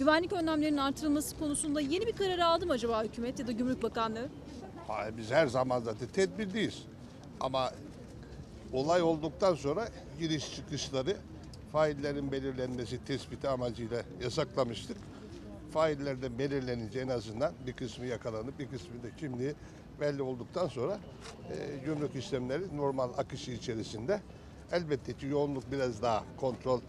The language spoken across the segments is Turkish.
Güvenlik önlemlerinin artırılması konusunda yeni bir karar aldı mı acaba hükümet ya da Gümrük Bakanlığı? Hayır, Biz her zaman zaten tedbirliyiz. Ama olay olduktan sonra giriş çıkışları faillerin belirlenmesi tespiti amacıyla yasaklamıştık. Failler de belirlenince en azından bir kısmı yakalanıp bir kısmı da kimliği belli olduktan sonra e, gümrük işlemleri normal akışı içerisinde elbette ki yoğunluk biraz daha kontrol,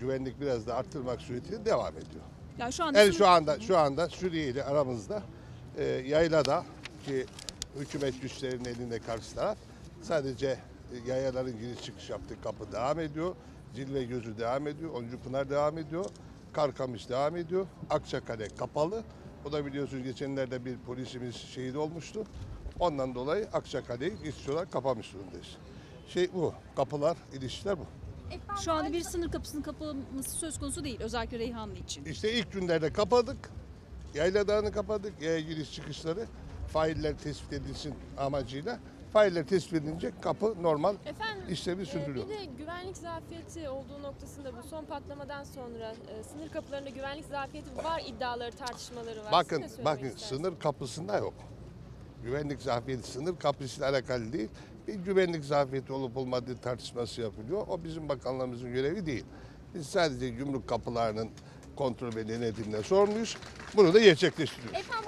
güvenlik biraz daha arttırmak suretiyle devam ediyor. Yani şu anda sınır- şu anda şu anda Suriye ile aramızda e, yaylada ki hükümet güçlerinin elinde karşı taraf sadece e, yayaların giriş çıkış yaptığı kapı devam ediyor. Cilve gözü devam ediyor. Oncu Pınar devam ediyor. Karkamış devam ediyor. Akçakale kapalı. O da biliyorsunuz geçenlerde bir polisimiz şehit olmuştu. Ondan dolayı Akçakale'yi geçiş olarak kapamış durumdayız. Şey bu. Kapılar, ilişkiler bu. Şu anda bir sınır kapısının kapanması söz konusu değil özellikle Reyhanlı için. İşte ilk günlerde kapadık. Yayla Dağı'nı kapadık. Yaya giriş çıkışları failler tespit edilsin amacıyla. Failler tespit edilince kapı normal Efendim, işlemi e, sürdürüyor. bir de güvenlik zafiyeti olduğu noktasında bu son patlamadan sonra e, sınır kapılarında güvenlik zafiyeti var iddiaları, tartışmaları var. Bakın, Siz ne söylemek bakın istersiniz? sınır kapısında yok. Güvenlik zafiyeti sınır kapısıyla alakalı değil. Bir güvenlik zafiyeti olup olmadığı tartışması yapılıyor. O bizim bakanlığımızın görevi değil. Biz sadece gümrük kapılarının kontrol ve denetimine sorumluyuz. Bunu da gerçekleştiriyoruz. Efendim